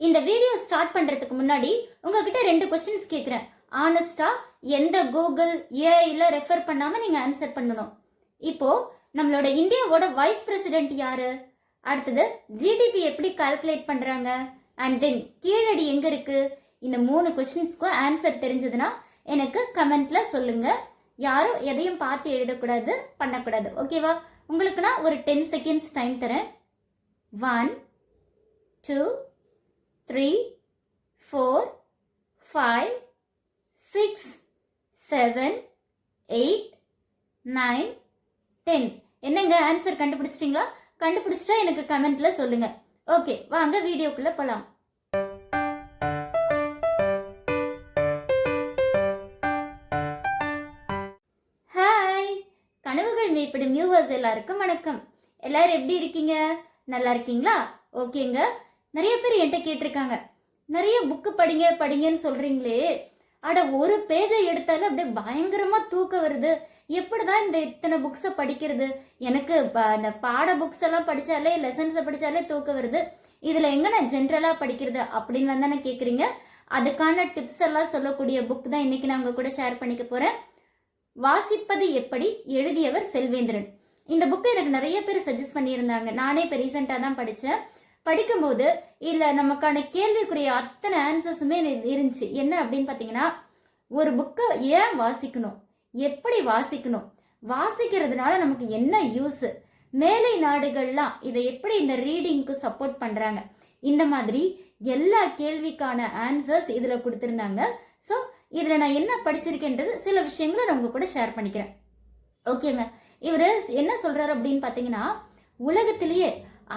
இந்த video start பண்ணுறதுக்கு முன்னாடி உங்ககிட்ட ரெண்டு கொஸ்டின்ஸ் கேட்குறேன் ஆனஸ்டாக எந்த கூகுள் ஏஐயில் ரெஃபர் பண்ணாமல் நீங்கள் ஆன்சர் பண்ணணும். இப்போது நம்மளோட இந்தியாவோட வைஸ் பிரசிடென்ட் யார்? அடுத்தது ஜிடிபி எப்படி கால்குலேட் பண்ணுறாங்க அண்ட் தென் கீழடி எங்கே இருக்குது இந்த மூணு கொஸ்டின்ஸ்க்கும் ஆன்சர் தெரிஞ்சதுன்னா எனக்கு கமெண்ட்டில் சொல்லுங்கள் யாரும் எதையும் பார்த்து எழுதக்கூடாது பண்ணக்கூடாது. ஓகேவா உங்களுக்கு நான் ஒரு டென் செகண்ட்ஸ் டைம் தரேன். One two three four five six seven eight nine ten என்னங்க ஆன்சர் கண்டுபிடிச்சிட்டிங்களா? கண்டுபிடிச்சிட்டா எனக்கு கமெண்ட்ல சொல்லுங்க. ஓகே வாங்க வீடியோக்குள்ள போலாம். ஹாய் கனவுகள் மேற்படும் வியூவர்ஸ் எல்லாருக்கும் வணக்கம். எல்லாரும் எப்படி இருக்கீங்க? நல்லா இருக்கீங்களா? ஓகேங்க நிறைய பேர் என்கிட்ட கேட்டிருக்காங்க. நிறைய புக்கு படிங்க படிங்கன்னு சொல்கிறீங்களே அட ஒரு பேஜை எடுத்தாலும் அப்படியே பயங்கரமாக தூக்கம் வருது. எப்படிதான் இந்த இத்தனை புக்ஸை படிக்கிறது? எனக்கு அந்த இந்த பாட புக்ஸ் எல்லாம் படித்தாலே லெசன்ஸை படித்தாலே தூக்கம் வருது. இதில் எங்கே நான் ஜென்ரலாக படிக்கிறது அப்படின்னு தானே கேட்குறீங்க அதுக்கான டிப்ஸ் எல்லாம் சொல்லக்கூடிய புக் தான் இன்றைக்கி நான் உங்கள் கூட ஷேர் பண்ணிக்க போகிறேன் வாசிப்பது எப்படி? எழுதியவர் செல்வேந்திரன். இந்த புக்கை எனக்கு நிறைய பேர் சஜஸ்ட் பண்ணியிருந்தாங்க. நானே இப்போ ரீசெண்டாக தான் படித்தேன் படிக்கும்போது இதில் நமக்கான கேள்விக்குரிய அத்தனை ஆன்சர்ஸுமே இருந்துச்சு. என்ன அப்படின்னு பார்த்தீங்கன்னா ஒரு புக்கை ஏன் வாசிக்கணும்? எப்படி வாசிக்கணும்? வாசிக்கிறதுனால நமக்கு என்ன யூஸ் மேலை நாடுகள்லாம் இதை எப்படி இந்த ரீடிங்க்கு சப்போர்ட் பண்ணுறாங்க இந்த மாதிரி எல்லா கேள்விக்கான ஆன்சர்ஸ் இதில் கொடுத்துருந்தாங்க. ஸோ இதில் நான் என்ன படிச்சிருக்கேன்றது சில விஷயங்களை நான் உங்க கூட ஷேர் பண்ணிக்கிறேன். ஓகேங்க இவர் என்ன சொல்றாரு அப்படின்னு பார்த்தீங்கன்னா உலகத்திலேயே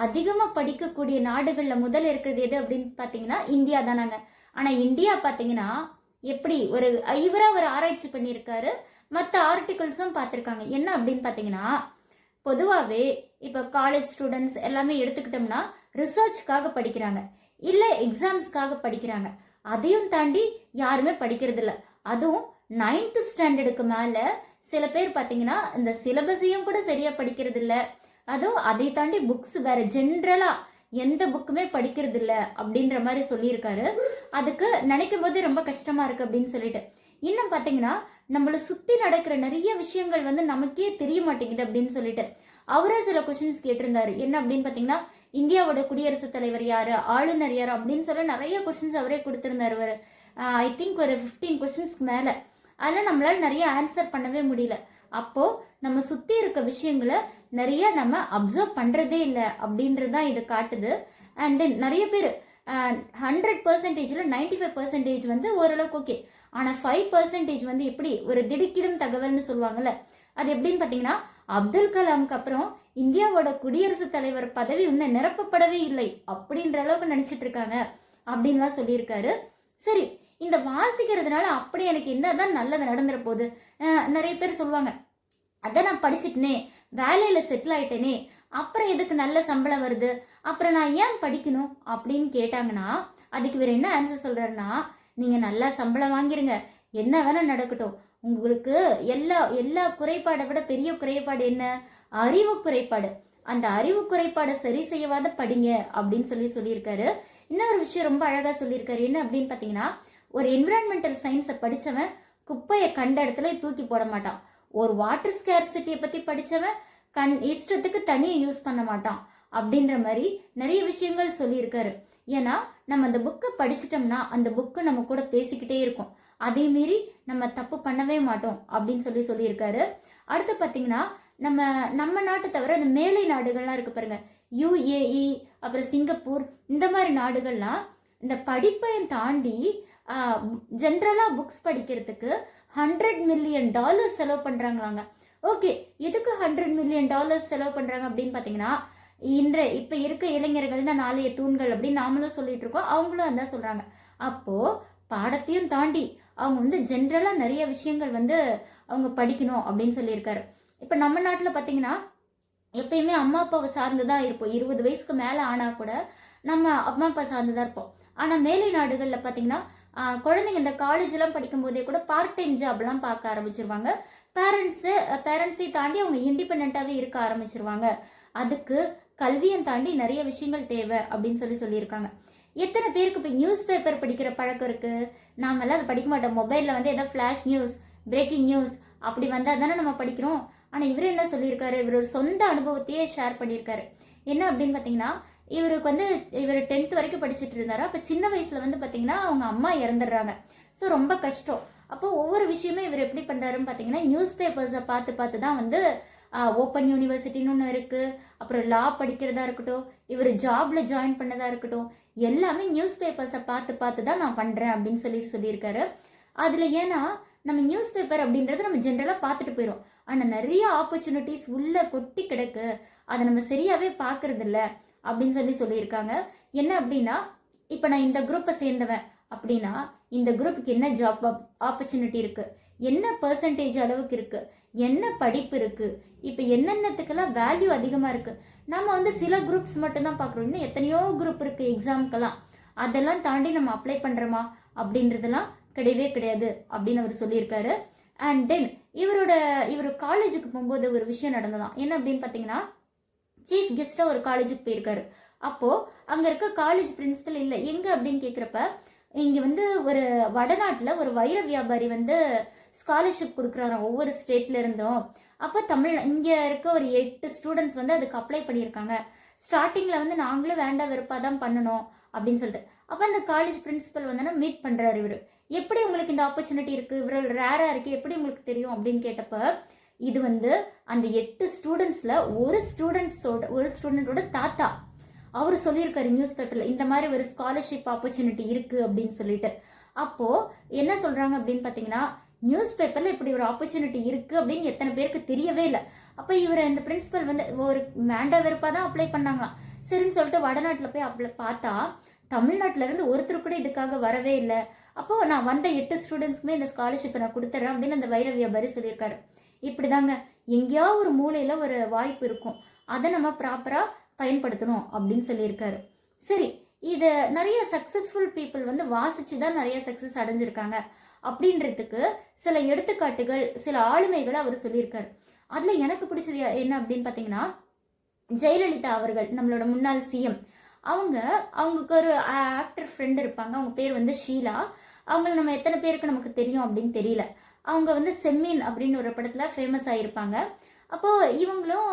அதிகமாக படிக்கக்கூடிய நாடுகளில் முதல் இருக்கிறது எது அப்படின்னு பார்த்தீங்கன்னா இந்தியா தானாங்க. ஆனால் இந்தியா பார்த்தீங்கன்னா எப்படி ஒரு இவராக ஒரு ஆராய்ச்சி பண்ணியிருக்காரு. மற்ற ஆர்டிகல்ஸும் பார்த்துருக்காங்க என்ன அப்படின்னு பார்த்தீங்கன்னா பொதுவாகவே இப்போ காலேஜ் ஸ்டூடெண்ட்ஸ் எல்லாமே எடுத்துக்கிட்டோம்னா ரிசர்ச்க்காக படிக்கிறாங்க. இல்லை எக்ஸாம்ஸ்க்காக படிக்கிறாங்க. அதையும் தாண்டி யாருமே படிக்கிறது இல்லை. அதுவும் நைன்த்து ஸ்டாண்டர்டுக்கு மேலே சில பேர் பார்த்தீங்கன்னா இந்த சிலபஸையும் கூட சரியாக படிக்கிறது இல்லை. அதுவும் அதை தாண்டி புக்ஸ் வேற ஜென்ரலா எந்த புக்குமே படிக்கிறது இல்ல அப்படின்ற மாதிரி சொல்லியிருக்காரு. அதுக்கு நினைக்கும் போது ரொம்ப கஷ்டமா இருக்கு அப்படின்னு சொல்லிட்டு. இன்னும் பார்த்தீங்கன்னா நம்மளை சுத்தி நடக்கிற நிறைய விஷயங்கள் வந்து நமக்கே தெரிய மாட்டேங்குது அப்படின்னு சொல்லிட்டு. அவரே சில கொஷின்ஸ் கேட்டிருந்தாரு. என்ன அப்படின்னு பார்த்தீங்கன்னா இந்தியாவோட குடியரசுத் தலைவர் யாரு? ஆளுநர் யாரு? அப்படின்னு சொல்ல நிறைய கொஸ்டின்ஸ் அவரே கொடுத்திருந்தாரு அவர் ஐ திங்க் ஒரு ஃபிஃப்டீன் கொஸ்டின்ஸ்க்கு மேலே. அதில் நம்மளால நிறைய ஆன்சர் பண்ணவே முடியல. அப்போ நம்ம சுத்தி இருக்க விஷயங்களை நிறைய நம்ம அப்சர்வ் பண்றதே இல்லை அப்படின்றது தான் இது காட்டுது. அண்ட் தென் நிறைய பேர் ஹண்ட்ரட் பர்சன்டேஜில் நைன்டி ஃபைவ் பர்சன்டேஜ் வந்து ஓரளவுக்கு ஓகே ஆனால் ஃபைவ் பர்சன்டேஜ் வந்து எப்படி ஒரு திடுக்கிடும் தகவல்னு சொல்லுவாங்கல்ல அது எப்படின்னு பார்த்தீங்கன்னா அப்துல் கலாம்க்கு அப்புறம் இந்தியாவோட குடியரசுத் தலைவர் பதவி இன்னும் நிரப்பப்படவே இல்லை அப்படின்ற அளவுக்கு நினச்சிட்டு இருக்காங்க அப்படின்லாம் சொல்லியிருக்காரு. சரி இந்த வாசிக்கிறதுனால அப்படி எனக்கு என்ன தான் நல்லது நடந்துட போகுது நிறைய பேர் சொல்லுவாங்க அதான் நான் படிச்சுட்டேனே வேலையில் செட்டில் ஆயிட்டேனே அப்புறம் எதுக்கு நல்ல சம்பளம் வருது? அப்புறம் நான் ஏன் படிக்கணும்? அப்படின்னு கேட்டாங்கன்னா அதுக்கு வேறு என்ன ஆன்சர் சொல்கிறாருன்னா நீங்கள் நல்லா சம்பளம் வாங்கிருங்க என்ன வேணால் நடக்கட்டும். உங்களுக்கு எல்லா எல்லா குறைபாடை விட பெரிய குறைபாடு என்ன? அறிவு குறைபாடு. அந்த அறிவு குறைபாடை சரி செய்யவாத படிங்க அப்படின்னு சொல்லி சொல்லியிருக்காரு. இன்னொரு விஷயம் ரொம்ப அழகாக சொல்லியிருக்காரு. என்ன அப்படின்னு பார்த்தீங்கன்னா ஒரு என்விரான்மெண்டல் சயின்ஸை படித்தவன் குப்பையை கண்ட இடத்துல தூக்கி போட மாட்டான். ஒரு வாட்டர் ஸ்கேர்சிட்டியை பற்றி படித்தவன் கண் இஷ்டத்துக்கு தண்ணியை யூஸ் பண்ண மாட்டான். அப்படின்ற மாதிரி நிறைய விஷயங்கள் சொல்லியிருக்காரு. ஏன்னா நம்ம அந்த புக்கை படிச்சிட்டோம்னா அந்த புக்கு நம்ம கூட பேசிக்கிட்டே இருக்கும். அதே மீறி நம்ம தப்பு பண்ணவே மாட்டோம் அப்படின்னு சொல்லி சொல்லியிருக்காரு. அடுத்து பார்த்தீங்கன்னா நம்ம நம்ம நாட்டை தவிர இந்த மேலை நாடுகள்லாம் இருக்கு பாருங்க. யுஏஇ அப்புறம் சிங்கப்பூர் இந்த மாதிரி நாடுகள்லாம் இந்த படிப்பையும் தாண்டி ஜென்ரலாக புக்ஸ் படிக்கிறதுக்கு ஹண்ட்ரட் மில்லியன் டாலர்ஸ் செலவு பண்ணுறாங்களாங்க ஓகே எதுக்கு ஹண்ட்ரட் மில்லியன் டாலர்ஸ் செலவு பண்ணுறாங்க அப்படின்னு பார்த்தீங்கன்னா இன்ற இப்போ இருக்க இளைஞர்கள் தான் நாளைய தூண்கள் அப்படின்னு நாமளும் சொல்லிட்டு இருக்கோம். அவங்களும் அதான் சொல்கிறாங்க அப்போது பாடத்தையும் தாண்டி அவங்க வந்து ஜென்ரலாக நிறைய விஷயங்கள் வந்து அவங்க படிக்கணும் அப்படின்னு சொல்லியிருக்காரு. இப்போ நம்ம நாட்டில் பார்த்தீங்கன்னா எப்பயுமே அம்மா அப்பாவை சார்ந்து தான் இருப்போம். இருபது வயசுக்கு மேலே ஆனால் கூட நம்ம அம்மா அப்பா சார்ந்து தான் இருப்போம். ஆனால் மேலை நாடுகளில் பார்த்தீங்கன்னா குழந்தைங்க இந்த காலேஜ்லாம் படிக்கும்போதே படிக்கும் போதே கூட பார்ட் டைம் ஜாப்லாம் பார்க்க ஆரம்பிச்சிருவாங்க. பேரண்ட்ஸு பேரண்ட்ஸை தாண்டி அவங்க இண்டிபெண்ட்டாகவே இருக்க ஆரம்பிச்சிருவாங்க. அதுக்கு கல்வியை தாண்டி நிறைய விஷயங்கள் தேவை அப்படின்னு சொல்லி சொல்லியிருக்காங்க. எத்தனை பேருக்கு இப்போ நியூஸ் பேப்பர் படிக்கிற பழக்கம் இருக்குது நாமெல்லாம் அதை படிக்க மாட்டோம். மொபைலில் வந்து ஏதோ ஃப்ளாஷ் நியூஸ் பிரேக்கிங் நியூஸ் அப்படி வந்தால் தானே நம்ம படிக்கிறோம். ஆனால் இவர் என்ன சொல்லியிருக்காரு? இவர் ஒரு சொந்த அனுபவத்தையே ஷேர் பண்ணியிருக்காரு. என்ன அப்படின்னு பார்த்தீங்கன்னா இவருக்கு வந்து இவர் டென்த் வரைக்கும் படிச்சுட்டு இருந்தாரு. அப்போ சின்ன வயசில் வந்து பார்த்தீங்கன்னா அவங்க அம்மா இறந்துடுறாங்க. ஸோ ரொம்ப கஷ்டம். அப்போ ஒவ்வொரு விஷயமே இவர் எப்படி பண்ணுறாருன்னு பார்த்தீங்கன்னா நியூஸ் பேப்பர்ஸை பார்த்து பார்த்து தான் வந்து ஓப்பன் யூனிவர்சிட்டின்னு ஒன்று இருக்குது அப்புறம் லா படிக்கிறதா இருக்கட்டும் இவர் ஜாப்ல ஜாயின் பண்ணதா இருக்கட்டும் எல்லாமே நியூஸ் பேப்பர்ஸை பார்த்து பார்த்து தான் நான் பண்ணுறேன் அப்படின்னு சொல்லி சொல்லியிருக்காரு. அதில் ஏன்னா நம்ம நியூஸ் பேப்பர் அப்படின்றத நம்ம ஜென்ரலாக பார்த்துட்டு போயிடும் ஆனால் நிறைய ஆப்பர்ச்சுனிட்டிஸ் உள்ள கொட்டி கிடக்கு. அதை நம்ம சரியாகவே பார்க்கறது அப்படின்னு சொல்லி சொல்லியிருக்காங்க. என்ன அப்படின்னா இப்போ நான் இந்த குரூப்பை சேர்ந்தவன் அப்படின்னா இந்த குரூப்புக்கு என்ன ஜாப் ஆப்பர்ச்சுனிட்டி இருக்குது என்ன பர்சன்டேஜ் அளவுக்கு இருக்குது என்ன படிப்பு இருக்குது இப்போ என்னென்னத்துக்கெல்லாம் வேல்யூ அதிகமாக இருக்குது நம்ம வந்து சில குரூப்ஸ் மட்டும்தான் பார்க்குறோம். இன்னும் எத்தனையோ குரூப் இருக்குது எக்ஸாமுக்கெல்லாம் அதெல்லாம் தாண்டி நம்ம அப்ளை பண்ணுறோமா அப்படின்றதெல்லாம் கிடையவே கிடையாது அப்படின்னு அவர் சொல்லியிருக்காரு. அண்ட் தென் இவரோட இவர் காலேஜுக்கு போகும்போது ஒரு விஷயம் நடந்ததான் என்ன அப்படின்னு பார்த்தீங்கன்னா சீஃப் கெஸ்ட்டாக ஒரு காலேஜுக்கு போயிருக்காரு. அப்போது அங்கே இருக்க காலேஜ் பிரின்சிபல் இல்லை எங்கே அப்படின்னு கேட்குறப்ப இங்கே வந்து ஒரு வடநாட்டில் ஒரு வைர வியாபாரி வந்து ஸ்காலர்ஷிப் கொடுக்குறாராம் ஒவ்வொரு ஸ்டேட்ல இருந்தும். அப்போ தமிழ் இங்கே இருக்க ஒரு எட்டு ஸ்டூடெண்ட்ஸ் வந்து அதுக்கு அப்ளை பண்ணியிருக்காங்க. ஸ்டார்டிங்கில் வந்து நாங்களும் வேண்டாம் வெறுப்பாக தான் பண்ணணும் அப்படின்னு சொல்லிட்டு. அப்போ அந்த காலேஜ் பிரின்சிபல் வந்து மீட் பண்ணுறாரு இவர். எப்படி உங்களுக்கு இந்த ஆப்பர்ச்சுனிட்டி இருக்குது இவரோட ரேராக இருக்குது எப்படி உங்களுக்கு தெரியும் அப்படின்னு கேட்டப்போ இது வந்து அந்த எட்டு ஸ்டூடெண்ட்ஸில் ஒரு ஸ்டூடெண்ட்ஸோட ஒரு ஸ்டூடெண்ட்டோட தாத்தா. அவர் சொல்லியிருக்காரு நியூஸ் பேப்பரில் இந்த மாதிரி ஒரு ஸ்காலர்ஷிப் ஆப்பர்ச்சுனிட்டி இருக்குது அப்படின்னு சொல்லிட்டு. அப்போது என்ன சொல்கிறாங்க அப்படின்னு பார்த்தீங்கன்னா நியூஸ் பேப்பரில் இப்படி ஒரு ஆப்பர்ச்சுனிட்டி இருக்குது அப்படின்னு எத்தனை பேருக்கு தெரியவே இல்லை. அப்போ இவர் இந்த பிரின்ஸிபல் வந்து ஒரு வேண்டா வெறுப்பாக தான் அப்ளை பண்ணாங்களாம். சரின்னு சொல்லிட்டு வடநாட்டில் போய் அப்ளை பார்த்தா தமிழ்நாட்டிலேருந்து ஒருத்தர் கூட இதுக்காக வரவே இல்லை. அப்போது நான் வந்த எட்டு ஸ்டூடெண்ட்ஸ்க்குமே இந்த ஸ்காலர்ஷிப்பை நான் கொடுத்துட்றேன் அப்படின்னு அந்த வைர வியாபாரி சொல்லியிருக்காரு. இப்படிதாங்க. எங்கேயோ ஒரு மூலையில் ஒரு வாய்ப்பு இருக்கும். அதை நம்ம ப்ராப்பராக பயன்படுத்தணும் அப்படின்னு சொல்லியிருக்காரு. சரி இதை நிறைய சக்ஸஸ்ஃபுல் பீப்புள் வந்து வாசிச்சு தான் நிறைய சக்ஸஸ் அடைஞ்சிருக்காங்க. அப்படின்றதுக்கு சில எடுத்துக்காட்டுகள் சில ஆளுமைகளை அவர் சொல்லியிருக்காரு. அதில் எனக்கு பிடிச்சது என்ன அப்படின்னு பார்த்தீங்கன்னா ஜெயலலிதா அவர்கள் நம்மளோட முன்னாள் சிஎம் அவங்க அவங்களுக்கு ஒரு ஆக்டர் ஃப்ரெண்டு இருப்பாங்க. அவங்க பேர் வந்து ஷீலா. அவங்கள நம்ம எத்தனை பேருக்கு நமக்கு தெரியும் அப்படின்னு தெரியல. அவங்க வந்து செம்மீன் அப்படின்னு ஒரு படத்தில் ஃபேமஸ் ஆகியிருப்பாங்க அப்போது இவங்களும்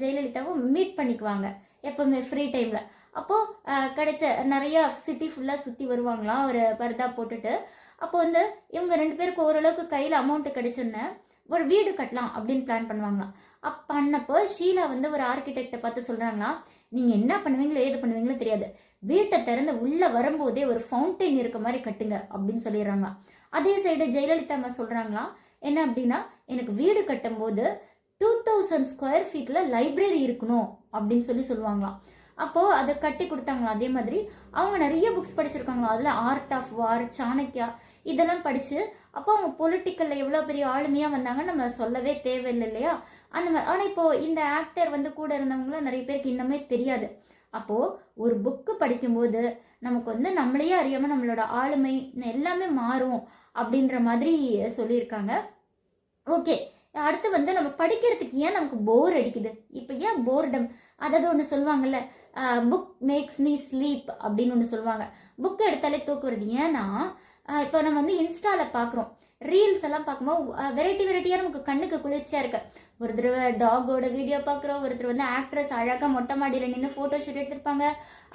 ஜெயலலிதாவும் மீட் பண்ணிக்குவாங்க எப்போவுமே ஃப்ரீ டைமில் அப்போது கிடைச்ச நிறையா சிட்டி ஃபுல்லாக சுற்றி வருவாங்களாம் ஒரு பர்தா போட்டுட்டு. அப்போ வந்து இவங்க ரெண்டு பேருக்கு ஓரளவுக்கு கையில் அமௌண்ட்டு கிடைச்சோன்னே ஒரு வீடு கட்டலாம் அப்படின்னு பிளான் பண்ணுவாங்களாம். அப் பண்ணப்போ ஷீலா வந்து ஒரு ஆர்கிடெக்டை பார்த்து சொல்கிறாங்களாம் நீங்கள் என்ன பண்ணுவீங்களோ ஏது பண்ணுவீங்களோ தெரியாது. வீட்டை திறந்து உள்ளே வரும்போதே ஒரு ஃபவுண்டைன் இருக்க மாதிரி கட்டுங்க அப்படின்னு சொல்லிடுறாங்க அதே சைடு ஜெயலலிதா அம்மா சொல்கிறாங்களாம் என்ன அப்படின்னா எனக்கு வீடு கட்டும்போது டூ தௌசண்ட் ஸ்கொயர் ஃபீட்டில் லைப்ரரி இருக்கணும் அப்படின்னு சொல்லி சொல்லுவாங்களாம். அப்போது அதை கட்டி கொடுத்தாங்களா அதே மாதிரி அவங்க நிறைய புக்ஸ் படிச்சிருக்காங்களா அதில் ஆர்ட் ஆஃப் வார் சாணக்கியா இதெல்லாம் படித்து அப்போ அவங்க பொலிட்டிக்கலில் எவ்வளோ பெரிய ஆளுமையாக வந்தாங்கன்னு நம்ம சொல்லவே தேவையில்லை இல்லையா? அந்த மாதிரி ஆனால் இப்போது இந்த ஆக்டர் வந்து கூட இருந்தவங்களாம் நிறைய பேருக்கு இன்னுமே தெரியாது. அப்போது ஒரு புக்கு படிக்கும்போது நமக்கு வந்து நம்மளையே அறியாமல் நம்மளோட ஆளுமை எல்லாமே மாறும். அப்படின்ற மாதிரி சொல்லியிருக்காங்க. ஓகே அடுத்து வந்து நம்ம படிக்கிறதுக்கு ஏன் நமக்கு போர் அடிக்குது? இப்போ ஏன் போர்டம் அதாவது ஒன்று சொல்லுவாங்கல்ல புக் மேக்ஸ் மீ ஸ்லீப் அப்படின்னு ஒன்று சொல்லுவாங்க. புக் எடுத்தாலே தூக்குறது ஏன்னா இப்போ நம்ம வந்து இன்ஸ்டாவில் பார்க்குறோம் ரீல்ஸ் எல்லாம் பார்க்கும்போது வெரைட்டி வெரைட்டியாக நமக்கு கண்ணுக்கு குளிர்ச்சியாக இருக்கு. ஒரு தடவை டாகோட வீடியோ பார்க்குறோம் ஒருத்தர் வந்து ஆக்ட்ரஸ் அழகாக மொட்டை மாடியில் நின்று ஃபோட்டோ ஷூட் எடுத்திருப்பாங்க.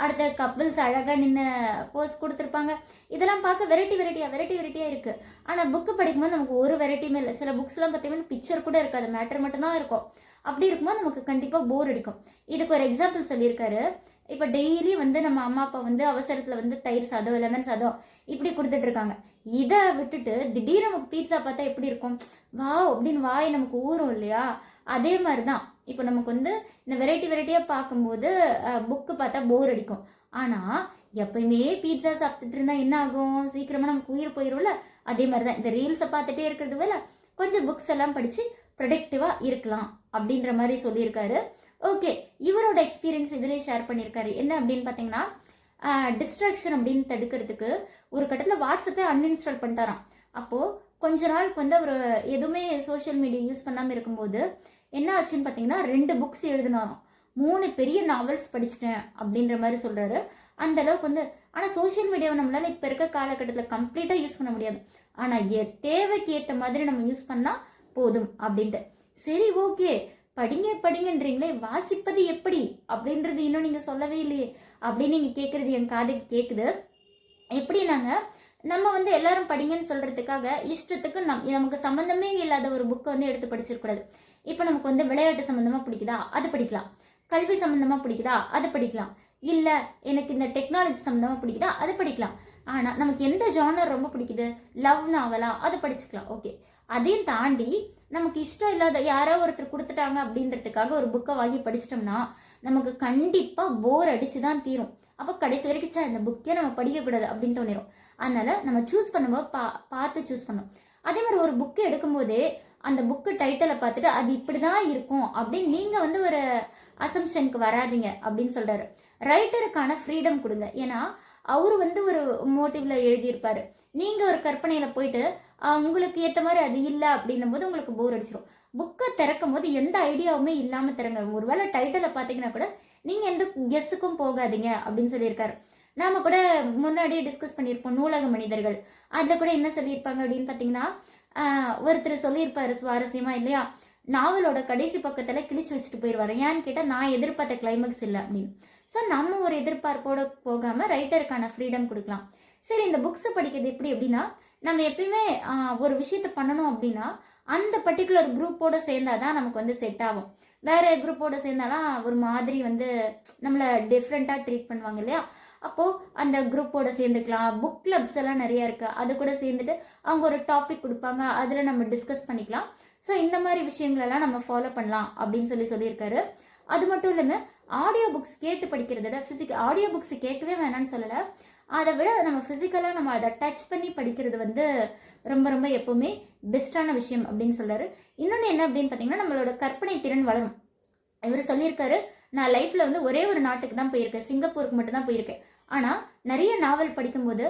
அடுத்த கப்பிள்ஸ் அழகாக நின்று போஸ் கொடுத்துருப்பாங்க. இதெல்லாம் பார்க்க வெரைட்டி வெரைட்டியாக வெரைட்டி வெரைட்டியாக இருக்குது ஆனால் புக்கு படிக்கும்போது நமக்கு ஒரு வெரைட்டியுமே இல்லை. சில புக்ஸ்லாம் பார்த்தீங்கன்னா பிக்சர் கூட இருக்காது. மேட்டர் மட்டும்தான் இருக்கும். அப்படி இருக்கும்போது நமக்கு கண்டிப்பாக போர் அடிக்கும். இதுக்கு ஒரு எக்ஸாம்பிள் சொல்லியிருக்காரு. இப்போ டெய்லி வந்து நம்ம அம்மா அப்பா வந்து அவசரத்தில் வந்து தயிர் சாதம் லெமன் சாதம் இப்படி கொடுத்துட்ருக்காங்க இதை விட்டுட்டு திடீர்னு நமக்கு பீட்சா பார்த்தா எப்படி இருக்கும்? வா அப்படின்னு வாய் நமக்கு ஊறும் இல்லையா? அதே மாதிரி தான் இப்போ நமக்கு வந்து இந்த வெரைட்டி வெரைட்டியாக பார்க்கும்போது புக்கு பார்த்தா போர் அடிக்கும். ஆனால் எப்பயுமே பீட்சா சாப்பிட்டுட்டு இருந்தால் என்ன ஆகும்? சீக்கிரமாக நமக்கு உயிர் போயிடும்ல அதே மாதிரி தான் இந்த ரீல்ஸை பார்த்துட்டே இருக்கிறது வேலை கொஞ்சம் புக்ஸ் எல்லாம் படித்து ப்ரொடக்டிவாக இருக்கலாம் அப்படின்ற மாதிரி சொல்லியிருக்காரு. ஓகே இவரோட எக்ஸ்பீரியன்ஸ் இதிலே ஷேர் பண்ணியிருக்காரு என்ன அப்படின்னு பார்த்தீங்கன்னா டிஸ்ட்ராக்ஷன் அப்படின்னு தடுக்கிறதுக்கு ஒரு கட்டத்தில் வாட்ஸ்அப்பே அன்இன்ஸ்டால் பண்ணிட்டாராம். அப்போது கொஞ்ச நாளுக்கு வந்து அவர் எதுவுமே சோஷியல் மீடியா யூஸ் பண்ணாமல் இருக்கும்போது என்ன ஆச்சுன்னு பார்த்தீங்கன்னா ரெண்டு புக்ஸ் எழுதினாராம். மூணு பெரிய நாவல்ஸ் படிச்சிட்டேன் அப்படின்ற மாதிரி சொல்கிறாரு அந்த அளவுக்கு வந்து ஆனால் சோஷியல் மீடியாவை நம்மளால் இப்போ இருக்க காலகட்டத்தில் கம்ப்ளீட்டாக யூஸ் பண்ண முடியாது. ஆனால் தேவைக்கு ஏற்ற மாதிரி நம்ம யூஸ் பண்ணால் போதும் அப்படின்ட்டு. சரி ஓகே படிங்க படிங்கன்றீங்களே வாசிப்பது எப்படி? அப்படின்றது இன்னும் நீங்கள் சொல்லவே இல்லையே. அப்படின்னு நீங்கள் கேட்குறது என் காதுக்கு கேட்குது எப்படின்னாங்க நம்ம வந்து எல்லாரும் படிங்கன்னு சொல்கிறதுக்காக இஷ்டத்துக்கு நம் நமக்கு சம்மந்தமே இல்லாத ஒரு புக்கை வந்து எடுத்து படிச்சிடக்கூடாது இப்போ நமக்கு வந்து விளையாட்டு சம்மந்தமாக பிடிக்குதா? அது படிக்கலாம். கல்வி சம்மந்தமாக பிடிக்குதா? அது படிக்கலாம். இல்லை எனக்கு இந்த டெக்னாலஜி சம்மந்தமாக பிடிக்குதா? அது படிக்கலாம். ஆனால் நமக்கு எந்த ஜானர் ரொம்ப பிடிக்குது? லவ் நாவலா அது படிச்சுக்கலாம். ஓகே அதையும் தாண்டி நமக்கு இஷ்டம் இல்லாத யாரோ ஒருத்தர் கொடுத்துட்டாங்க அப்படின்றதுக்காக ஒரு புக்கை வாங்கி படிச்சிட்டோம்னா நமக்கு கண்டிப்பாக போர் அடித்து தான் தீரும். அப்போ கடைசி வரைக்கும் சார் இந்த புக்கே நம்ம படிக்கக்கூடாது அப்படின்னு தோணிடும் அதனால நம்ம சூஸ் பண்ணும்போது பா பார்த்து சூஸ் பண்ணணும். அதே மாதிரி ஒரு புக்கு எடுக்கும்போதே அந்த புக்கு டைட்டிலை பார்த்துட்டு அது இப்படி தான் இருக்கும் அப்படின்னு நீங்கள் வந்து ஒரு அசம்ஷனுக்கு வராதீங்க அப்படின்னு சொல்கிறாரு ரைட்டருக்கான ஃப்ரீடம் கொடுங்க. ஏன்னா அவர் வந்து ஒரு மோட்டிவில் எழுதியிருப்பார். நீங்கள் ஒரு கற்பனையில் போயிட்டு உங்களுக்கு ஏற்ற மாதிரி அது இல்லை அப்படின்னும் போது உங்களுக்கு போர் அடிச்சிடும் புக்கை திறக்கும் போது எந்த ஐடியாவுமே இல்லாமல் திறங்க. ஒருவேளை டைட்டிலை பார்த்தீங்கன்னா கூட நீங்கள் எந்த கெஸ்ஸுக்கும் போகாதீங்க அப்படின்னு சொல்லியிருக்காரு. நாம கூட முன்னாடியே டிஸ்கஸ் பண்ணியிருப்போம் நூலக மனிதர்கள். அதில் கூட என்ன சொல்லியிருப்பாங்க அப்படின்னு பார்த்தீங்கன்னா ஒருத்தர் சொல்லியிருப்பாரு சுவாரஸ்யமா இல்லையா? நாவலோட கடைசி பக்கத்தில் கிழிச்சு வச்சுட்டு போயிடுவாரு ஏன்னு கேட்டால் நான் எதிர்பார்த்த கிளைமேக்ஸ் இல்லை அப்படின்னு. ஸோ நம்ம ஒரு எதிர்பார்ப்போட போகாமல் ரைட்டருக்கான ஃப்ரீடம் கொடுக்கலாம். சரி இந்த புக்ஸை படிக்கிறது எப்படி அப்படின்னா நம்ம எப்பயுமே ஒரு விஷயத்த பண்ணணும் அப்படின்னா அந்த பர்டிகுலர் குரூப்போட சேர்ந்தாதான் நமக்கு வந்து செட் ஆகும். வேறு குரூப்போட சேர்ந்தாலாம் ஒரு மாதிரி வந்து நம்மளை டிஃப்ரெண்ட்டாக ட்ரீட் பண்ணுவாங்க இல்லையா? அப்போது அந்த குரூப்போட சேர்ந்துக்கலாம். புக் கிளப்ஸ் எல்லாம் நிறைய இருக்குது அது கூட சேர்ந்துட்டு அவங்க ஒரு டாபிக் கொடுப்பாங்க. அதில் நம்ம டிஸ்கஸ் பண்ணிக்கலாம். ஸோ இந்த மாதிரி விஷயங்களெல்லாம் நம்ம ஃபாலோ பண்ணலாம் அப்படின்னு சொல்லி சொல்லியிருக்காரு. அது மட்டும் இல்லாமல் ஆடியோ புக்ஸ் கேட்டு படிக்கிறத விட ஃபிசிக் ஆடியோ புக்ஸ் கேட்கவே வேணாம்னு சொல்லலை. அதை விட நம்ம ஃபிசிக்கலாக நம்ம அதை டச் பண்ணி படிக்கிறது வந்து ரொம்ப ரொம்ப எப்போவுமே பெஸ்ட்டான விஷயம் அப்படின்னு சொல்கிறாரு இன்னொன்று என்ன அப்படின்னு பார்த்தீங்கன்னா நம்மளோட கற்பனை திறன் வளரும். இவர் சொல்லியிருக்காரு நான் லைஃப்பில் வந்து ஒரே ஒரு நாட்டுக்கு தான் போயிருக்கேன். சிங்கப்பூருக்கு மட்டும் தான் போயிருக்கேன். ஆனால் நிறைய நாவல் படிக்கும்போது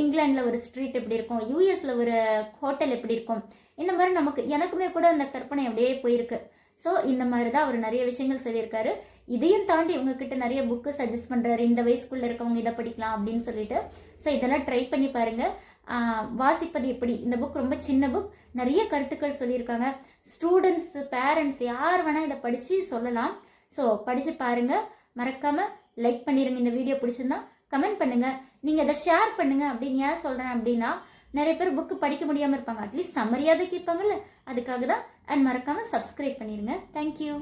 இங்கிலாண்டில் ஒரு ஸ்ட்ரீட் எப்படி இருக்கும் யூஎஸில் ஒரு ஹோட்டல் எப்படி இருக்கும் இந்த மாதிரி நமக்கு எனக்குமே கூட அந்த கற்பனை அப்படியே போயிருக்கு. ஸோ இந்த மாதிரி தான் அவர் நிறைய விஷயங்கள் சொல்லியிருக்காரு. இதையும் தாண்டி உங்ககிட்ட நிறைய புக்கு சஜஸ்ட் பண்ணுறாரு இந்த வயசுக்குள்ளே இருக்கவங்க இதை படிக்கலாம் அப்படின்னு சொல்லிட்டு. ஸோ இதெல்லாம் ட்ரை பண்ணி பாருங்க. வாசிப்பது எப்படி? இந்த புக் ரொம்ப சின்ன புக் நிறைய கருத்துக்கள் சொல்லியிருக்காங்க. ஸ்டூடெண்ட்ஸு பேரண்ட்ஸ் யார் வேணால் இதை படித்து சொல்லலாம். ஸோ படித்து பாருங்க. மறக்காமல் லைக் பண்ணிடுங்க இந்த வீடியோ பிடிச்சிருந்தா கமெண்ட் பண்ணுங்க. நீங்கள் இதை ஷேர் பண்ணுங்க. அப்படின்னு ஏன் சொல்கிறேன் அப்படின்னா நிறைய பேர் புக்கு படிக்க முடியாமல் இருப்பாங்க. அட்லீஸ்ட் சம்மரியாதை கேட்பாங்கல்ல. அதுக்காக தான் அண்ட் மறக்காம சப்ஸ்கிரைப் பண்ணிடுங்க தேங்க்யூ